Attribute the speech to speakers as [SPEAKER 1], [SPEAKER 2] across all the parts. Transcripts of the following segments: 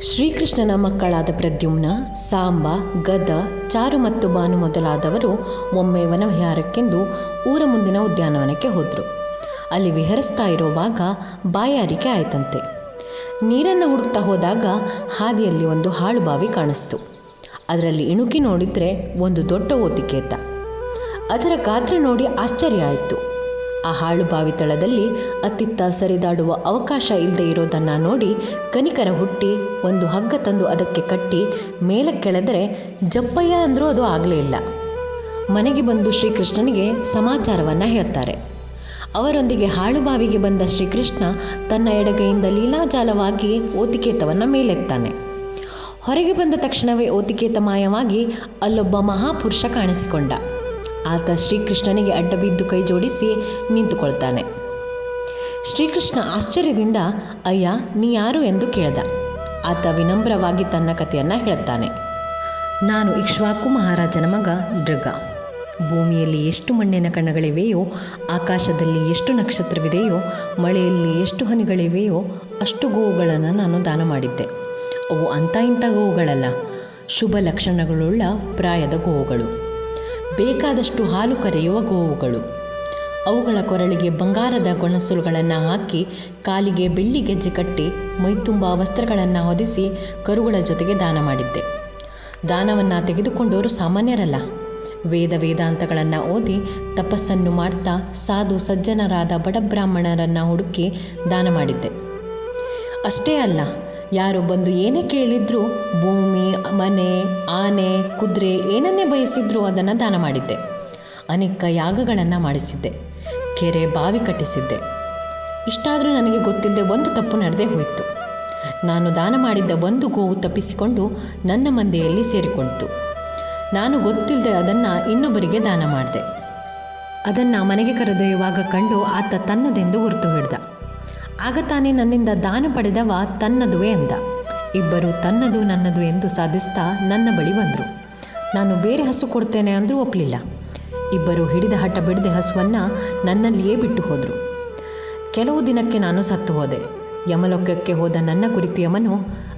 [SPEAKER 1] ಶ್ರೀಕೃಷ್ಣನ ಮಕ್ಕಳಾದ ಪ್ರದ್ಯುಮ್ನ, ಸಾಂಬ, ಗದ, ಚಾರು ಮತ್ತು ಬಾನು ಮೊದಲಾದವರು ಒಮ್ಮೆ ವನವಿಹಾರಕ್ಕೆಂದು ಊರ ಮುಂದಿನ ಉದ್ಯಾನವನಕ್ಕೆ ಹೋದರು. ಅಲ್ಲಿ ವಿಹರಿಸ್ತಾ ಇರುವಾಗ ಬಾಯಾರಿಕೆ ಆಯ್ತಂತೆ. ನೀರನ್ನು ಹುಡುಕ್ತಾ ಹೋದಾಗ ಹಾದಿಯಲ್ಲಿ ಒಂದು ಹಾಳು ಬಾವಿ ಕಾಣಿಸ್ತು. ಅದರಲ್ಲಿ ಇಣುಕಿ ನೋಡಿದರೆ ಒಂದು ದೊಡ್ಡ ಓತಿಕೇತ. ಅದರ ಗಾತ್ರ ನೋಡಿ ಆಶ್ಚರ್ಯ ಆಯಿತು. ಆ ಹಾಳು ಬಾವಿ ತಳದಲ್ಲಿ ಅತ್ತಿತ್ತ ಸರಿದಾಡುವ ಅವಕಾಶ ಇಲ್ಲದೆ ಇರೋದನ್ನು ನೋಡಿ ಕನಿಕರ ಹುಟ್ಟಿ ಒಂದು ಹಗ್ಗ ತಂದು ಅದಕ್ಕೆ ಕಟ್ಟಿ ಮೇಲೆ ಕೆಳೆದರೆ ಜಪ್ಪಯ್ಯ ಅಂದರೂ ಅದು ಆಗಲೇ ಇಲ್ಲ. ಮನೆಗೆ ಬಂದು ಶ್ರೀಕೃಷ್ಣನಿಗೆ ಸಮಾಚಾರವನ್ನು ಹೇಳ್ತಾರೆ. ಅವರೊಂದಿಗೆ ಹಾಳು ಬಾವಿಗೆ ಬಂದ ಶ್ರೀಕೃಷ್ಣ ತನ್ನ ಎಡಗೈಯಿಂದ ಲೀಲಾಜಾಲವಾಗಿ ಓತಿಕೇತವನ್ನು ಮೇಲೆತ್ತಾನೆ. ಹೊರಗೆ ಬಂದ ತಕ್ಷಣವೇ ಓತಿಕೇತ ಮಾಯವಾಗಿ ಅಲ್ಲೊಬ್ಬ ಮಹಾಪುರುಷ ಕಾಣಿಸಿಕೊಂಡ. ಆತ ಶ್ರೀಕೃಷ್ಣನಿಗೆ ಅಡ್ಡ ಬಿದ್ದು ಕೈ ಜೋಡಿಸಿ ನಿಂತುಕೊಳ್ತಾನೆ. ಶ್ರೀಕೃಷ್ಣ ಆಶ್ಚರ್ಯದಿಂದ, ಅಯ್ಯ, ನೀ ಯಾರು ಎಂದು ಕೇಳ್ದ. ಆತ ವಿನಮ್ರವಾಗಿ ತನ್ನ ಕಥೆಯನ್ನು ಹೇಳ್ತಾನೆ ನಾನು ಇಕ್ಷ್ವಾಕು ಮಹಾರಾಜನ ಮಗ, ಮೃಗ. ಭೂಮಿಯಲ್ಲಿ ಎಷ್ಟು ಮಣ್ಣಿನ ಕಣಗಳಿವೆಯೋ, ಆಕಾಶದಲ್ಲಿ ಎಷ್ಟು ನಕ್ಷತ್ರವಿದೆಯೋ, ಮಳೆಯಲ್ಲಿ ಎಷ್ಟು ಹನಿಗಳಿವೆಯೋ, ಅಷ್ಟು ಗೋವುಗಳನ್ನು ನಾನು ದಾನ ಮಾಡಿದ್ದೆ. ಅವು ಅಂಥ ಇಂಥ ಗೋವುಗಳಲ್ಲ. ಶುಭ ಲಕ್ಷಣಗಳುಳ್ಳ ಪ್ರಾಯದ ಗೋವುಗಳು. ಬೇಕಾದಷ್ಟು ಹಾಲು ಕರೆಯುವ ಗೋವುಗಳು. ಅವುಗಳ ಕೊರಳಿಗೆ ಬಂಗಾರದ ಗೊಣಸುಲುಗಳನ್ನು ಹಾಕಿ ಕಾಲಿಗೆ ಬೆಳ್ಳಿ ಗೆಜ್ಜೆ ಕಟ್ಟಿ ಮೈತುಂಬ ವಸ್ತ್ರಗಳನ್ನು ಹೊದಿಸಿ ಕರುಗಳ ಜೊತೆಗೆ ದಾನ ಮಾಡಿದ್ದೆ. ದಾನವನ್ನು ತೆಗೆದುಕೊಂಡವರು ಸಾಮಾನ್ಯರಲ್ಲ. ವೇದ ವೇದಾಂತಗಳನ್ನು ಓದಿ ತಪಸ್ಸನ್ನು ಮಾಡ್ತಾ ಸಾಧು ಸಜ್ಜನರಾದ ಬಡಬ್ರಾಹ್ಮಣರನ್ನು ಹುಡುಕಿ ದಾನ ಮಾಡಿದ್ದೆ. ಅಷ್ಟೇ ಅಲ್ಲ ಯಾರು ಬಂದು ಏನೇ ಕೇಳಿದ್ರು ಭೂಮಿ, ಮನೆ, ಆನೆ, ಕುದುರೆ ಏನನ್ನೇ ಬಯಸಿದ್ರು ಅದನ್ನು ದಾನ ಮಾಡಿದ್ದೆ. ಅನೇಕ ಯಾಗಗಳನ್ನು ಮಾಡಿಸಿದ್ದೆ. ಕೆರೆ ಬಾವಿ ಕಟ್ಟಿಸಿದ್ದೆ. ಇಷ್ಟಾದರೂ ನನಗೆ ಗೊತ್ತಿಲ್ಲದೆ ಒಂದು ತಪ್ಪು ನಡೆದೇ ಹೋಯಿತು. ನಾನು ದಾನ ಮಾಡಿದ್ದ ಒಂದು ಗೋವು ತಪ್ಪಿಸಿಕೊಂಡು ನನ್ನ ಮಂದೆಯಲ್ಲಿ ಸೇರಿಕೊಂಡಿತು. ನಾನು ಗೊತ್ತಿಲ್ಲದೆ ಅದನ್ನು ಇನ್ನೊಬ್ಬರಿಗೆ ದಾನ ಮಾಡಿದೆ. ಅದನ್ನು ಮನೆಗೆ ಕರೆದೊಯ್ಯುವಾಗ ಕಂಡು ಆತ ತನ್ನದೆಂದು ಗುರುತು ಹಿಡ್ದ. ಆಗ ತಾನೇ ನನ್ನಿಂದ ದಾನ ಪಡೆದವ ತನ್ನದುವೆ ಅಂದ. ಇಬ್ಬರು ತನ್ನದು ನನ್ನದು ಎಂದು ಸಾಧಿಸ್ತಾ ನನ್ನ ಬಳಿ ಬಂದರು. ನಾನು ಬೇರೆ ಹಸು ಕೊಡ್ತೇನೆ ಅಂದರೂ ಒಪ್ಪಲಿಲ್ಲ ಇಬ್ಬರು ಹಿಡಿದ ಹಠ ಬಿಡದೆ ಹಸುವನ್ನು ನನ್ನಲ್ಲಿಯೇ ಬಿಟ್ಟು ಹೋದರು. ಕೆಲವು ದಿನಕ್ಕೆ ನಾನು ಸತ್ತು ಹೋದೆ. ಯಮಲೋಕಕ್ಕೆ ಹೋದ ನನ್ನ ಕುರಿತು ಯಮನು,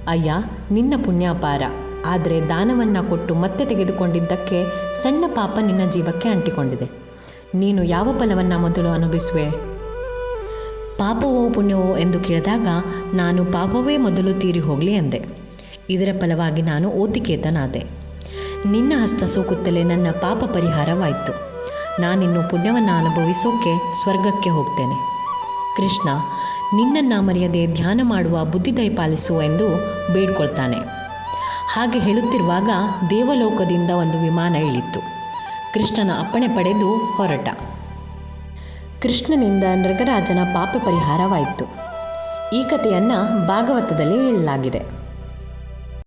[SPEAKER 1] ಅಯ್ಯ, ನಿನ್ನ ಪುಣ್ಯಾಪಾರ. ಆದರೆ ದಾನವನ್ನು ಕೊಟ್ಟು ಮತ್ತೆ ತೆಗೆದುಕೊಂಡಿದ್ದಕ್ಕೆ ಸಣ್ಣ ಪಾಪ ನಿನ್ನ ಜೀವಕ್ಕೆ ಅಂಟಿಕೊಂಡಿದೆ. ನೀನು ಯಾವ ಫಲವನ್ನು ಮೊದಲು ಅನುಭವಿಸುವೆ? ಪಾಪವೋ ಪುಣ್ಯವೋ ಎಂದು ಕೇಳಿದಾಗ, ನಾನು ಪಾಪವೇ ಮೊದಲು ತೀರಿ ಹೋಗಲಿ ಅಂದೆ. ಇದರ ಫಲವಾಗಿ ನಾನು ಓತಿಕೇತನಾದೆ. ನಿನ್ನ ಹಸ್ತ ಸೋಕುತ್ತಲೇ ನನ್ನ ಪಾಪ ಪರಿಹಾರವಾಯಿತು. ನಾನಿನ್ನು ಪುಣ್ಯವನ್ನು ಅನುಭವಿಸೋಕೆ ಸ್ವರ್ಗಕ್ಕೆ ಹೋಗ್ತೇನೆ. ಕೃಷ್ಣ, ನಿನ್ನನ್ನು ಮರೆಯದೆ ಧ್ಯಾನ ಮಾಡುವ ಬುದ್ಧಿದಯ ಪಾಲಿಸುವ ಎಂದು ಬೇಡ್ಕೊಳ್ತಾನೆ. ಹಾಗೆ ಹೇಳುತ್ತಿರುವಾಗ ದೇವಲೋಕದಿಂದ ಒಂದು ವಿಮಾನ ಇಳಿತು ಕೃಷ್ಣನ ಅಪ್ಪಣೆ ಪಡೆದು ಹೊರಟ. ಕೃಷ್ಣನಿಂದ ನೃಗರಾಜನ ಪಾಪ ಪರಿಹಾರವಾಯಿತು. ಈ ಕಥೆಯನ್ನು ಭಾಗವತದಲ್ಲಿ ಹೇಳಲಾಗಿದೆ.